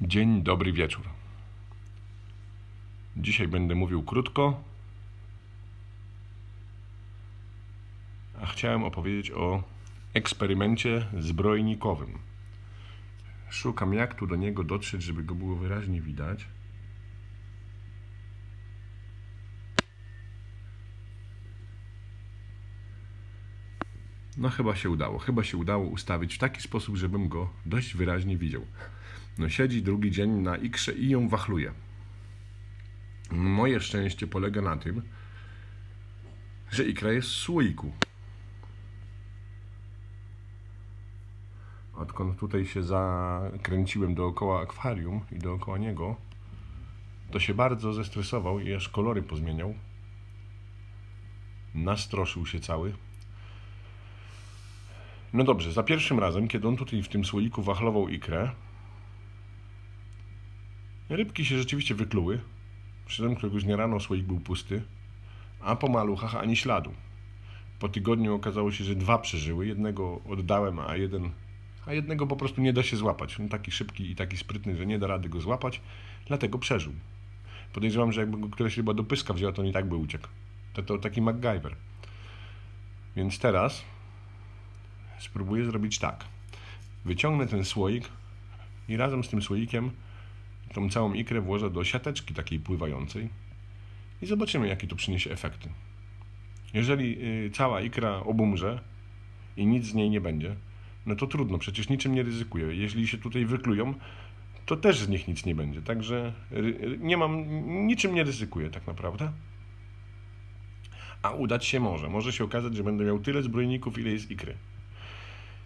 Dzień dobry wieczór. Dzisiaj będę mówił krótko, a chciałem opowiedzieć o eksperymencie zbrojnikowym. Szukam, jak tu do niego dotrzeć, żeby go było wyraźnie widać. No chyba się udało. Chyba się udało ustawić w taki sposób, żebym go dość wyraźnie widział. No siedzi drugi dzień na ikrze i ją wachluje. Moje szczęście polega na tym, że ikra jest w słoiku. Odkąd tutaj się zakręciłem dookoła akwarium i dookoła niego, to się bardzo zestresował i aż kolory pozmieniał. Nastroszył się cały. No dobrze, za pierwszym razem, kiedy on tutaj w tym słoiku wachlował ikrę, rybki się rzeczywiście wykluły. Przyszedłem któregoś dnia rano, słoik był pusty, a po maluchach ani śladu. Po tygodniu okazało się, że dwa przeżyły. Jednego oddałem, a jeden, a jednego po prostu nie da się złapać. On taki szybki i taki sprytny, że nie da rady go złapać, dlatego przeżył. Podejrzewam, że jakby go któraś ryba do pyska wzięła, to on i tak by uciekł. To, to taki MacGyver. Więc teraz spróbuję zrobić tak. Wyciągnę ten słoik i razem z tym słoikiem tą całą ikrę włożę do siateczki takiej pływającej i zobaczymy, jakie to przyniesie efekty. Jeżeli y, cała ikra obumrze i nic z niej nie będzie, no to trudno, przecież niczym nie ryzykuję. Jeśli się tutaj wyklują, to też z nich nic nie będzie. Także nie mam, niczym nie ryzykuję tak naprawdę. A udać się może. Może się okazać, że będę miał tyle zbrojników, ile jest ikry.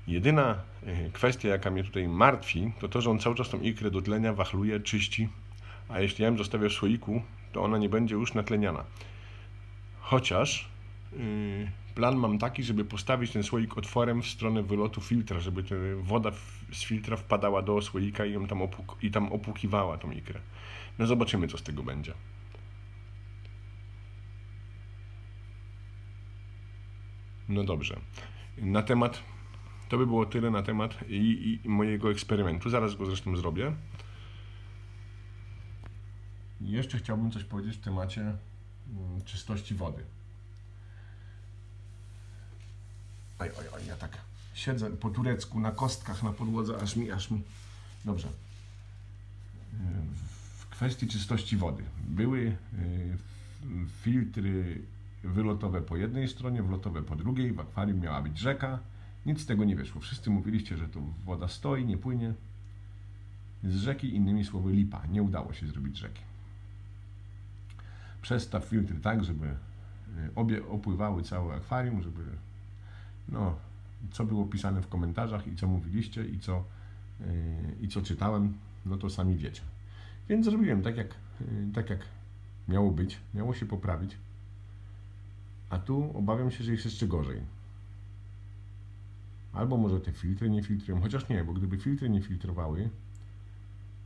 Jedyna e, kwestia, jaka mnie tutaj martwi, to to, że on cały czas tą ikrę do tlenia wachluje, czyści, a jeśli ja ją zostawię w słoiku, to ona nie będzie już natleniana. Chociaż yy, plan mam taki, żeby postawić ten słoik otworem w stronę wylotu filtra, żeby woda z filtra wpadała do słoika i ją tam, opłuk- i tam opłukiwała tą ikrę. No zobaczymy, co z tego będzie. No dobrze. Na temat to by było tyle na temat i, i mojego eksperymentu. Zaraz go zresztą zrobię. Jeszcze chciałbym coś powiedzieć w temacie mm, czystości wody. Oj, oj, oj, ja tak siedzę po turecku na kostkach na podłodze, aż mi, aż mi. Dobrze. W kwestii czystości wody. Były y, filtry wylotowe po jednej stronie, wlotowe po drugiej. W akwarium miała być rzeka nic z tego nie wyszło. Wszyscy mówiliście, że to woda stoi, nie płynie. Z rzeki, innymi słowy, lipa. Nie udało się zrobić rzeki. Przestaw filtry tak, żeby y, obie opływały całe akwarium, żeby no, co było pisane w komentarzach i co mówiliście i co, yy, i co czytałem, no to sami wiecie. Więc zrobiłem tak jak, yy, tak jak miało być, miało się poprawić. A tu obawiam się, że jest jeszcze gorzej. Albo może te filtry nie filtrują, chociaż nie, bo gdyby filtry nie filtrowały,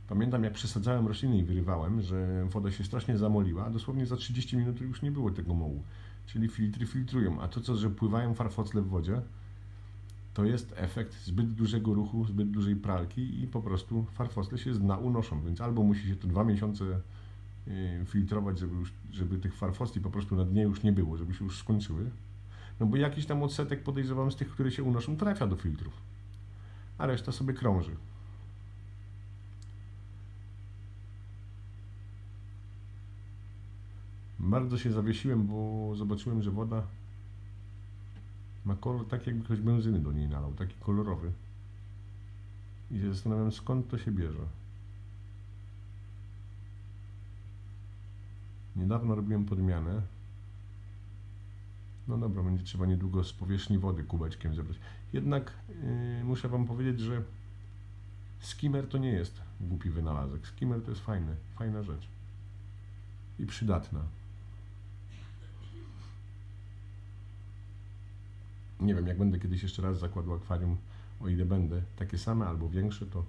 pamiętam jak przesadzałem rośliny i wyrywałem, że woda się strasznie zamoliła, a dosłownie za 30 minut już nie było tego mołu. Czyli filtry filtrują, a to co, że pływają farfocle w wodzie, to jest efekt zbyt dużego ruchu, zbyt dużej pralki i po prostu farfocle się z dna unoszą, więc albo musi się to dwa miesiące y, filtrować, żeby, już, żeby tych farfosli po prostu na dnie już nie było, żeby się już skończyły, no bo jakiś tam odsetek podejrzewam z tych, które się unoszą, trafia do filtrów. A reszta sobie krąży. Bardzo się zawiesiłem, bo zobaczyłem, że woda ma kolor tak, jakby ktoś benzyny do niej nalał, taki kolorowy. I się zastanawiam, skąd to się bierze. Niedawno robiłem podmianę no dobra, będzie trzeba niedługo z powierzchni wody kubeczkiem zebrać. Jednak yy, muszę Wam powiedzieć, że skimmer to nie jest głupi wynalazek. Skimmer to jest fajny, fajna rzecz. I przydatna. Nie wiem, jak będę kiedyś jeszcze raz zakładał akwarium, o ile będę takie same albo większe, to,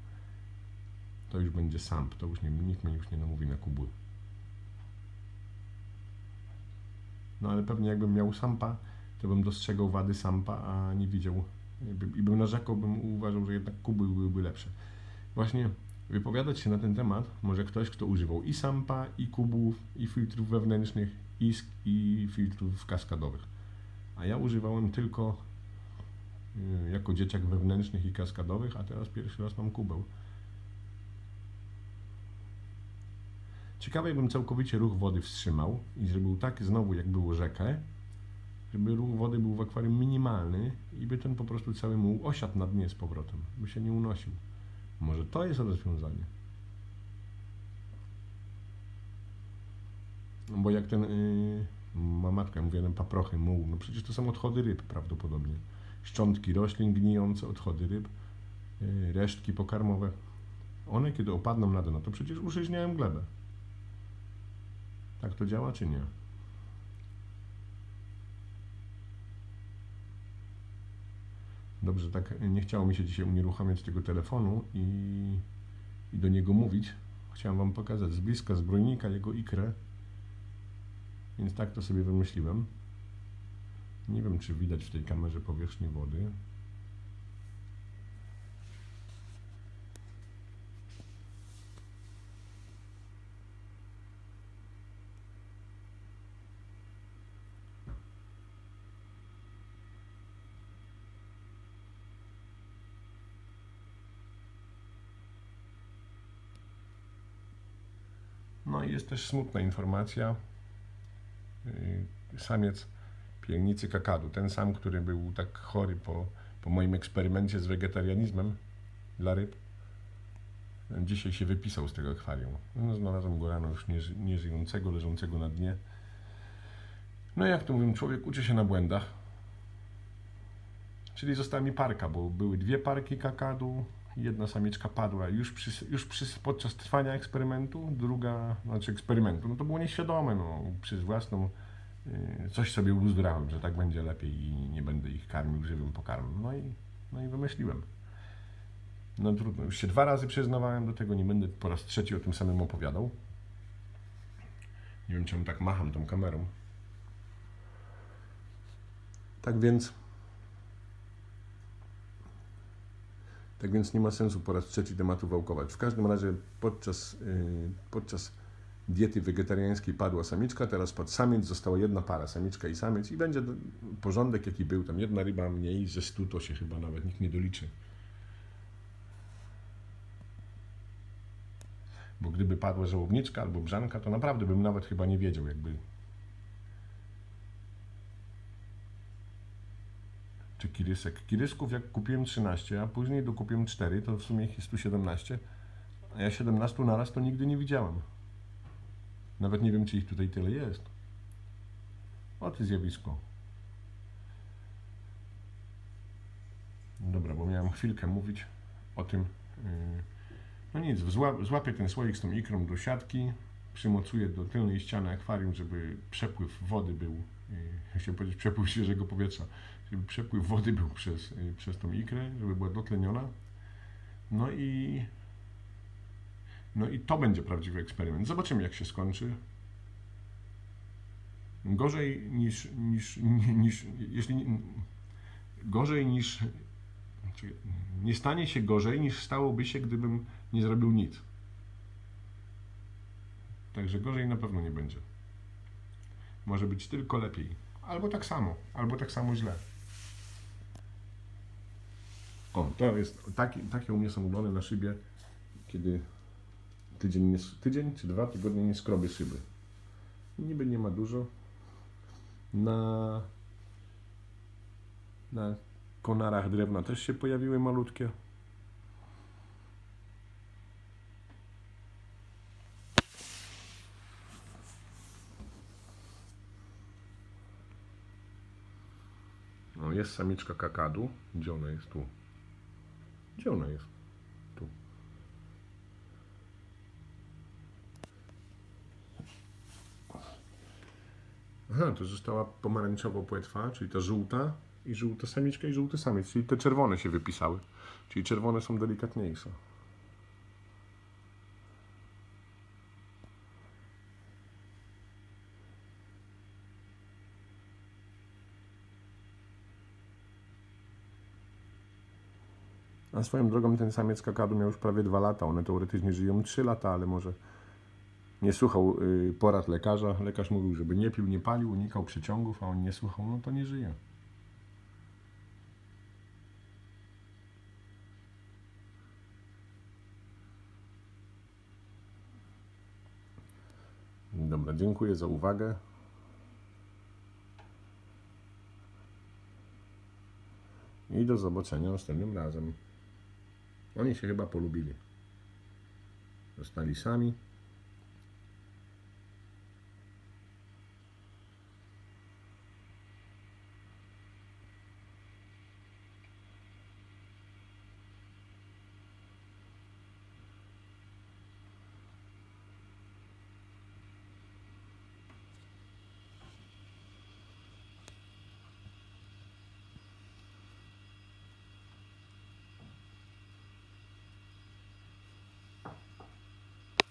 to już będzie samp. To już nie, nikt mnie już nie namówi na kubły. No ale pewnie jakbym miał sampa, to bym dostrzegał wady sampa, a nie widział i bym narzekał, bym uważał, że jednak kuby byłyby lepsze. Właśnie wypowiadać się na ten temat może ktoś, kto używał i sampa, i kubów, i filtrów wewnętrznych, i, i filtrów kaskadowych. A ja używałem tylko y, jako dzieciak wewnętrznych i kaskadowych, a teraz pierwszy raz mam kubeł. Ciekawe, jakbym całkowicie ruch wody wstrzymał i zrobił tak znowu, jak było rzekę, żeby ruch wody był w akwarium minimalny i by ten po prostu cały muł osiadł na dnie z powrotem, by się nie unosił. Może to jest rozwiązanie. No Bo jak ten, yy, ma matka, mówię, ten paprochy, muł, no przecież to są odchody ryb prawdopodobnie. Szczątki roślin gnijące, odchody ryb, yy, resztki pokarmowe. One kiedy opadną na dno, to przecież użyźniają glebę. Tak to działa, czy nie? Dobrze, tak nie chciało mi się dzisiaj unieruchamiać tego telefonu i, i do niego mówić. Chciałem Wam pokazać z bliska zbrojnika jego ikrę, więc tak to sobie wymyśliłem. Nie wiem, czy widać w tej kamerze powierzchnię wody. No i jest też smutna informacja. Yy, Samiec pielnicy kakadu, ten sam, który był tak chory po, po moim eksperymencie z wegetarianizmem dla ryb, dzisiaj się wypisał z tego akwarium. No, znalazłem go rano już nieży, nieżyjącego, leżącego na dnie. No jak to mówią, człowiek uczy się na błędach. Czyli została mi parka, bo były dwie parki kakadu, jedna samiczka padła już, przy, już przy, podczas trwania eksperymentu, druga, znaczy eksperymentu, no to było nieświadome, no, przez własną, y, coś sobie uzdrałem, że tak będzie lepiej i nie będę ich karmił żywym pokarmem. No i, no i wymyśliłem. No trudno, już się dwa razy przyznawałem do tego, nie będę po raz trzeci o tym samym opowiadał. Nie wiem, czemu tak macham tą kamerą. Tak więc... Tak więc nie ma sensu po raz trzeci tematu wałkować. W każdym razie podczas, yy, podczas diety wegetariańskiej padła samiczka, teraz padł samiec, została jedna para, samiczka i samiec i będzie porządek jaki był, tam jedna ryba mniej, ze stu to się chyba nawet nikt nie doliczy. Bo gdyby padła żołowniczka albo brzanka, to naprawdę bym nawet chyba nie wiedział, jakby czy kirysek. Kirysków jak kupiłem 13, a później dokupiłem 4, to w sumie ich jest tu 17, a ja 17 naraz to nigdy nie widziałem. Nawet nie wiem, czy ich tutaj tyle jest. O ty zjawisko. Dobra, bo miałem chwilkę mówić o tym. yy, No nic, zła- złapię ten słoik z tą ikrą do siatki, przymocuję do tylnej ściany akwarium, żeby przepływ wody był, yy, chciałem powiedzieć przepływ świeżego powietrza, żeby przepływ wody był przez, yy, przez tą ikrę, żeby była dotleniona. No i no i to będzie prawdziwy eksperyment. Zobaczymy, jak się skończy. Gorzej niż, niż, niż jeśli gorzej niż nie stanie się gorzej niż stałoby się, gdybym nie zrobił nic. Także gorzej na pewno nie będzie. Może być tylko lepiej. Albo tak samo, albo tak samo źle. O, to jest, taki, takie u mnie są ubrane na szybie, kiedy tydzień, nie, tydzień czy dwa tygodnie nie skrobię szyby. Niby nie ma dużo. Na, na konarach drewna też się pojawiły malutkie. No, jest samiczka kakadu. Gdzie ona jest? Tu. Gdzie ona jest? Tu. Aha, to została pomarańczowo płetwa, czyli ta żółta i żółta samiczka i żółty samiec, czyli te czerwone się wypisały. Czyli czerwone są delikatniejsze. A swoją drogą ten samiec kakadu miał już prawie dwa lata. One teoretycznie żyją 3 lata, ale może nie słuchał y, porad lekarza. Lekarz mówił, żeby nie pił, nie palił, unikał przyciągów, a on nie słuchał, no to nie żyje. Dobra, dziękuję za uwagę. I do zobaczenia następnym razem. Oni się chyba polubili. Zostali sami.